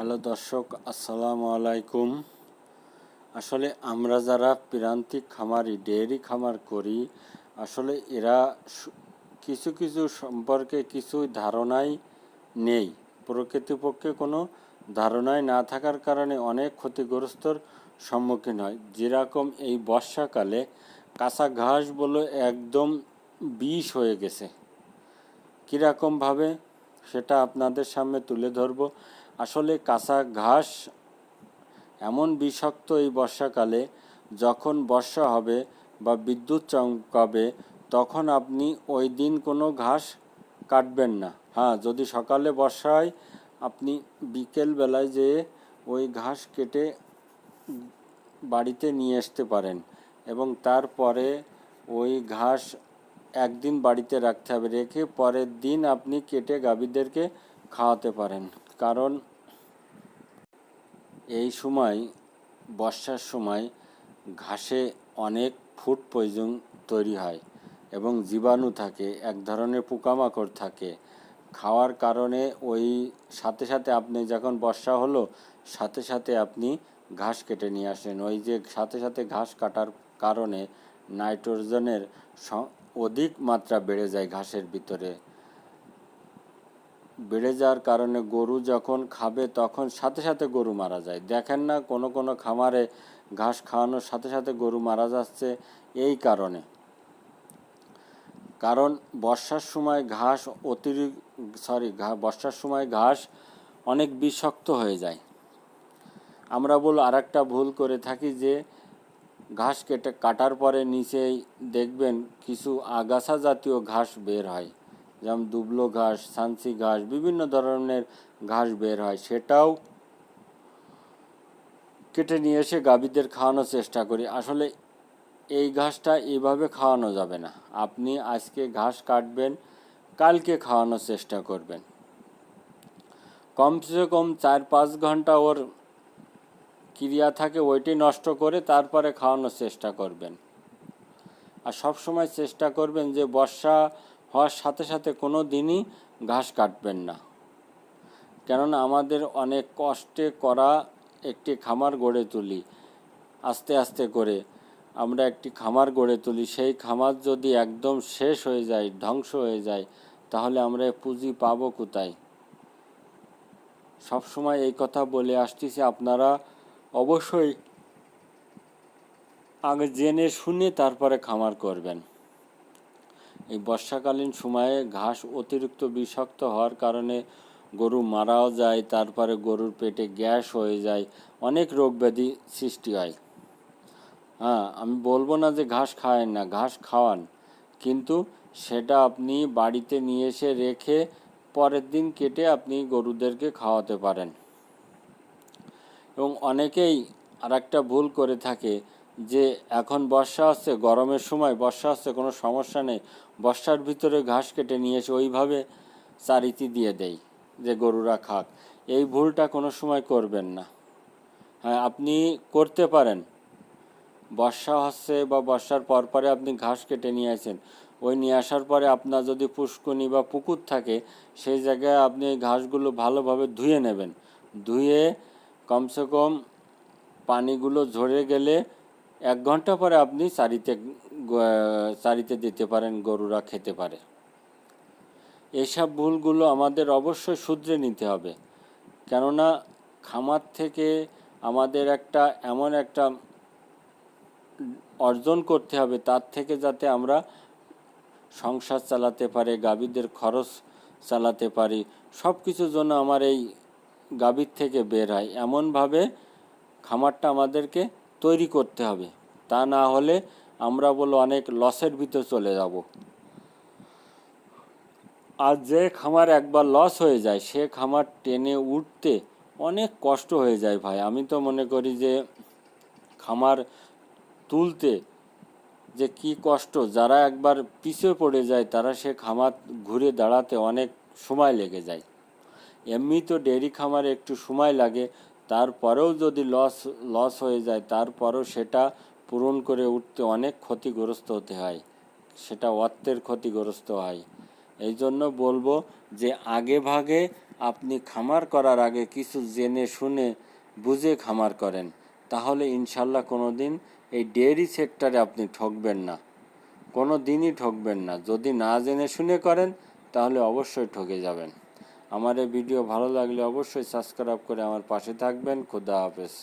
Hello দর্শক, আসসালামু আলাইকুম। আসলে আমরা যারা প্রান্তিক খামারি, ডেয়ারি খামার করি, আসলে এরা কিছু কিছু সম্পর্কে কিছু ধারণাই নেই। প্রকৃতপক্ষে কোনো ধারণাই না থাকার কারণে অনেক ক্ষতিগ্রস্তর সম্মুখীন হয়। যেরকম এই বর্ষাকালে কাঁচা ঘাস বলে একদম বিষ হয়ে গেছে। কীরকমভাবে সেটা আপনাদের সামনে তুলে ধরব। আসলে কাঁচা ঘাস এমন বিষাক্ত এই বর্ষাকালে যখন বর্ষা হবে বা বিদ্যুৎ চমকাবে, তখন আপনি ওই দিন কোনো ঘাস কাটবেন না। হ্যাঁ যদি সকালে বর্ষা হয়, আপনি বিকেল বেলায় যেয়ে ওই ঘাস কেটে বাড়িতে নিয়ে আসতে পারেন এবং তারপরে ওই ঘাস একদিন বাড়িতে রাখতে হবে, রেখে পরের দিন আপনি কেটে গাভীদেরকে খাওয়াতে পারেন। কারণ এই সময়, বর্ষার সময় ঘাসে অনেক ফুড পয়জন তৈরি হয় এবং জীবাণু থাকে, এক ধরনের পোকামাকড় থাকে। খাওয়ার কারণে ওই সাথে সাথে আপনি যখন বর্ষা হলো, সাথে সাথে আপনি ঘাস কেটে নিয়ে আসেন ওই যে সাথে সাথে ঘাস কাটার কারণে নাইট্রোজেনের অধিক মাত্রা বেড়ে যায় ঘাসের ভিতরে। বেড়ে যাওয়ার কারণে গরু যখন খাবে তখন সাথে সাথে গরু মারা যায়। দেখেন না, কোনো কোনো খামারে ঘাস খাওয়ানোর সাথে সাথে গরু মারা যাচ্ছে এই কারণে। কারণ বর্ষার সময় ঘাস অতিরিক্ত, সরি বর্ষার সময় ঘাস অনেক বিষাক্ত হয়ে যায়। আমরা বল আরেকটা ভুল করে থাকি যে ঘাস কেটে কাটার পরে নিচেই দেখবেন কিছু আগাছা জাতীয় ঘাস বের হয়। যেমন দুবলো ঘাস, সানসি ঘাস, বিভিন্ন ধরনের ঘাস বের হয়। সেটাও কেটে নিয়ে এসে গাভীদের খাওয়ানোর চেষ্টা করি। আসলে এই ঘাসটা এইভাবে খাওয়ানো যাবে না। আপনি আজকে ঘাস কাটবেন, কালকে খাওয়ানোর চেষ্টা করবেন। কমসে কম চার পাঁচ ঘণ্টা ওর ক্রিয়া থাকে ওইটি নষ্ট করে তারপরে খাওয়ানোর চেষ্টা করবেন। আর সব সময় চেষ্টা করবেন যে বর্ষা হওয়ার সাথে সাথে কোনো দিনই ঘাস কাটবেন না। কেননা আমাদের অনেক কষ্টে করা একটি খামার গড়ে তুলি, আস্তে আস্তে করে আমরা একটি খামার গড়ে তুলি, সেই খামার যদি একদম শেষ হয়ে যায়, ধ্বংস হয়ে যায়, তাহলে আমরা পুঁজি পাবো কোথায়? সব সময় এই কথা বলে আসতেছি, আপনারা অবশ্যই আগে জেনে শুনে তারপরে খামার করবেন। এই বর্ষাকালীন সময়ে ঘাস অতিরিক্ত বিষাক্ত হওয়ার কারণে গরু মারাও যায়, তারপরে গরুর পেটে গ্যাস হয়ে যায়, অনেক রোগ ব্যাধি সৃষ্টি হয়। হ্যাঁ আমি বলব না যে ঘাস খাওয়ান না, ঘাস খাওয়ান। কিন্তু সেটা আপনি বাড়িতে নিয়ে এসে রেখে পরের দিন কেটে আপনি গরুদেরকে খাওয়াতে পারেন। এবং অনেকেই আর একটা ভুল করে থাকে যে এখন বর্ষা আসছে, গরমের সময় বর্ষা আসছে, কোনো সমস্যা নেই। বর্ষার ভিতরে ঘাস কেটে নিয়ে এসে ওইভাবে চারিতি দিয়ে দেয় যে গরুরা খাক। এই ভুলটা কোনো সময় করবেন না। হ্যাঁ আপনি করতে পারেন। বর্ষা হচ্ছে বা বর্ষার পর পরে আপনি ঘাস কেটে নিয়ে আসেন। ওই নিয়ে আসার পরে আপনার যদি পুষ্কনি বা পুকুর থাকে, সেই জায়গায় আপনি ঘাসগুলো ভালোভাবে ধুয়ে নেবেন। ধুয়ে কমসে কম পানিগুলো ঝরে গেলে এক ঘণ্টা পরে আপনি চারিতে চারিতে দিতে পারেন, গরুরা খেতে পারে। এসব ভুলগুলো আমাদের অবশ্যই শুধরে নিতে হবে। কেননা খামার থেকে আমাদের একটা এমন একটা অর্জন করতে হবে, তার থেকে যাতে আমরা সংসার চালাতে পারি, গাভীদের খরচ চালাতে পারি। সব কিছুর জন্য আমার এই গাভীর থেকে বের হয়। এমনভাবে খামারটা আমাদেরকে তৈরি করতে হবে। তা না হলে আমরা বলো অনেক লসের ভিতর চলে যাব। আর যে খামার একবার লস হয়ে যায়, সে খামার টেনে উঠতে অনেক কষ্ট হয়ে যায় ভাই। আমি তো মনে করি যে খামার তুলতে যে কি কষ্ট, যারা একবার পিছিয়ে পড়ে যায়, তারা সে খামার ঘুরে দাঁড়াতে অনেক সময় লেগে যায়। এমনি তো ডেয়ারি খামারে একটু সময় লাগে, তারপরেও যদি লস লস হয়ে যায়, তারপরেও সেটা পূরণ করে উঠতে অনেক ক্ষতিগ্রস্ত হতে হয়, সেটা অর্থের ক্ষতিগ্রস্ত হয়। এই জন্য বলব যে আগে ভাগে আপনি খামার করার আগে কিছু জেনে শুনে বুঝে খামার করেন, তাহলে ইনশাল্লাহ কোনো দিন এই ডেয়ারি সেক্টরে আপনি ঠকবেন না কোনো দিনই ঠকবেন না। যদি না জেনে শুনে করেন, তাহলে অবশ্যই ঠকে যাবেন। আমার এই ভিডিও ভালো লাগলে অবশ্যই সাবস্ক্রাইব করে আমার পাশে থাকবেন। খুদা হাফেজ।